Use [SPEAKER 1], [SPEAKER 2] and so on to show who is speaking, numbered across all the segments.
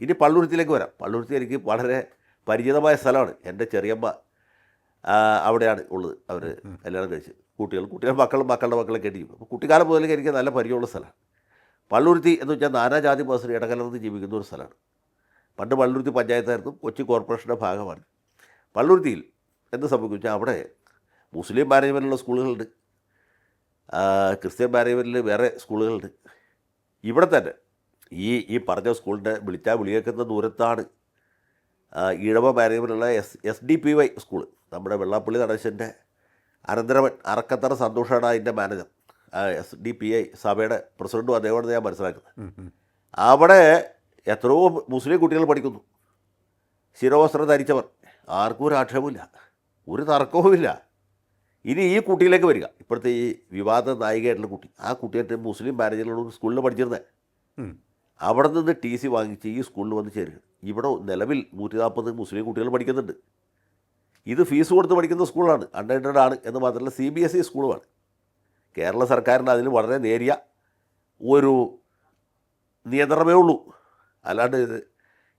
[SPEAKER 1] ഇനി പള്ളുരുത്തിയിലേക്ക് വരാം. പള്ളുരുത്തി എനിക്ക് വളരെ പരിചിതമായ സ്ഥലമാണ്. എന്റെ ചെറിയമ്മ അവിടെയാണ് ഉള്ളത്. അവർ കല്യാണം കഴിച്ച്. കുട്ടികൾ കുട്ടികൾ മക്കളും മക്കളുടെ മക്കളെ കെട്ടിയും അപ്പോൾ കുട്ടിക്കാലം മുതലേക്ക് എനിക്ക് നല്ല പരിചയമുള്ള സ്ഥലമാണ്. പള്ളുരുത്തി എന്ന് വെച്ചാൽ നാനാജാതി മാസം ഇടകലർന്ന് ജീവിക്കുന്ന ഒരു സ്ഥലമാണ്. പണ്ട് പള്ളുരുത്തി പഞ്ചായത്തായിരുന്നു. കൊച്ചി കോർപ്പറേഷന്റെ ഭാഗമാണ്. പള്ളുരുത്തിയിൽ എന്ത് സംഭവിക്കും വെച്ചാൽ അവിടെ മുസ്ലിം മാനേജ്മെന്റുള്ള സ്കൂളുകളുണ്ട്. ക്രിസ്ത്യൻ മാനേജ്മെന്റിൽ വേറെ സ്കൂളുകളുണ്ട്. ഇവിടെ തന്നെ ഈ ഈ പറഞ്ഞ സ്കൂളിന്റെ വിളിച്ചാൽ വിളിയേക്കുന്ന ദൂരത്താണ് Ezhava മാനേജ്മെന്റുള്ള S S D P Y school. നമ്മുടെ വെള്ളാപ്പള്ളി നടേശന്റെ അനന്തരവൻ അറക്കത്തറ സന്തോഷമാണ് അതിന്റെ മാനേജർ. എസ് ഡി പി ഐ സഭയുടെ പ്രസിഡന്റും അദ്ദേഹമാണ് ഞാൻ മനസ്സിലാക്കുന്നത്. അവിടെ എത്രയോ മുസ്ലിം കുട്ടികൾ പഠിക്കുന്നു. ശിരോവസ്ത്രം ധരിച്ചവർ. ആർക്കും ഒരു ആക്ഷേപമില്ല ഒരു തർക്കവുമില്ല. ഇനി ഈ കുട്ടിയിലേക്ക് വരിക. ഇപ്പോഴത്തെ ഈ വിവാദ നായികയായിട്ടുള്ള കുട്ടി. ആ കുട്ടിയായിട്ട് മുസ്ലിം മാനേജറിലുള്ള സ്കൂളിൽ പഠിച്ചിരുന്നത്. അവിടെ നിന്ന് ടി സി വാങ്ങിച്ച് ഈ സ്കൂളിൽ വന്ന് ചേരുക ഇവിടെ നിലവിൽ നൂറ്റി നാൽപ്പത് മുസ്ലിം കുട്ടികൾ പഠിക്കുന്നുണ്ട്. ഇത് ഫീസ് കൊടുത്ത് പഠിക്കുന്ന സ്കൂളാണ് അൺഎയ്ഡഡ് ആണ് എന്ന് മാത്രമല്ല സി ബി എസ് ഇ സ്കൂളുമാണ് കേരള സർക്കാരിന് അതിന് വളരെ നേരിയ ഒരു നിയന്ത്രണമേ ഉള്ളൂ. അല്ലാണ്ട്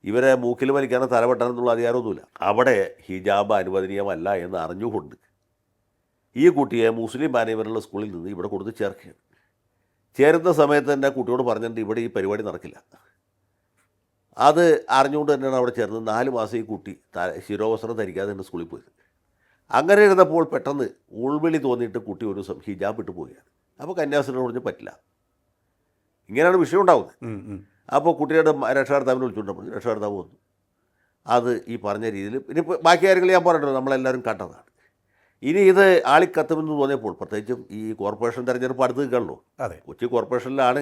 [SPEAKER 1] ഇവരെ മൂക്കിൽ വലിക്കാനോ തലവെട്ടാനെന്നുള്ള അധികാരമൊന്നുമില്ല. അവിടെ ഹിജാബ് അനുവദനീയമല്ല എന്ന് അറിഞ്ഞുകൊണ്ട് ഈ കുട്ടിയെ മുസ്ലിം മാനേജ്മെന്റുള്ള സ്കൂളിൽ നിന്ന് ഇവിടെ കൊടുത്ത് ചേർക്കുകയാണ്. ചേരുന്ന സമയത്ത് തന്നെ കുട്ടിയോട് പറഞ്ഞിട്ടുണ്ട് ഇവിടെ ഈ പരിപാടി നടക്കില്ല. അത് അറിഞ്ഞുകൊണ്ട് തന്നെയാണ് അവിടെ ചേർന്ന് നാല് മാസം ഈ കുട്ടി ത ശിരോവസ്ത്രം ധരിക്കാതെ തന്നെ സ്കൂളിൽ പോയത്. അങ്ങനെ ഇരുന്നപ്പോൾ പെട്ടെന്ന് ഉൾവിളി തോന്നിയിട്ട് കുട്ടി ഒരു ദിവസം ഹിജാബ് ഇട്ട് പോവുകയാണ്. അപ്പോൾ കന്യാസ്ത്രീ പറഞ്ഞ് പറ്റില്ല. ഇങ്ങനെയാണ് വിഷയം
[SPEAKER 2] ഉണ്ടാവുന്നത്.
[SPEAKER 1] അപ്പോൾ കുട്ടിയുടെ രക്ഷാകർത്താവിനെ രക്ഷകർത്താവിനെ വിളിച്ചുകൊണ്ട് രക്ഷകർത്താവ് വന്നു. അത് ഈ പറഞ്ഞ രീതിയിൽ ഇനിയിപ്പോൾ ബാക്കി കാര്യങ്ങൾ ഞാൻ പറഞ്ഞിട്ടുണ്ട് നമ്മളെല്ലാവരും കണ്ടതാണ്. ഇനി ഇത് ആളിക്കത്തുമെന്ന് തോന്നിയപ്പോൾ പ്രത്യേകിച്ചും ഈ കോർപ്പറേഷൻ തെരഞ്ഞെടുപ്പ് അടുത്ത് നിൽക്കണല്ലോ.
[SPEAKER 2] അതെ.
[SPEAKER 1] കൊച്ചി കോർപ്പറേഷനിലാണ്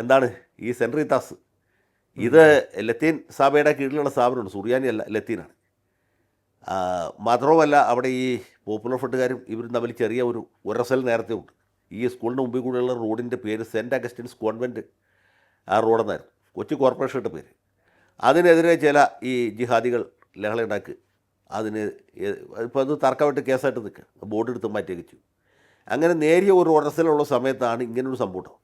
[SPEAKER 1] എന്താണ് ഈ സെൻട്രി റിത്താസ് ഇത് ലത്തീൻ സഭയുടെ കീഴിലുള്ള സ്ഥാപനമാണ് സുറിയാനി അല്ല ലത്തീനാണ്. മാത്രവുമല്ല അവിടെ ഈ പോപ്പുലർ ഫ്രണ്ടുകാരും ഇവരും തമ്മിൽ ചെറിയ ഒരു ഉരസൽ നേരത്തെ ഉണ്ട്. ഈ സ്കൂളിന് മുമ്പിൽ കൂടെയുള്ള റോഡിന്റെ പേര് സെന്റ് അഗസ്റ്റിൻസ് കോൺവെന്റ് ആ റോഡെന്നായിരുന്നു. കൊച്ചി കോർപ്പറേഷന്റെ പേര്. അതിനെതിരെ ചില ഈ ജിഹാദികൾ ലഹള ഉണ്ടാക്കി അതിന് ഇപ്പോൾ അത് തർക്കമായിട്ട് കേസായിട്ട് നിൽക്കുക ബോർഡ് എടുത്ത് മാറ്റിയൊക്കെ ചെയ്യും അങ്ങനെ നേരിയ ഒരു ഉടസലുള്ള സമയത്താണ് ഇങ്ങനൊരു സംഭവം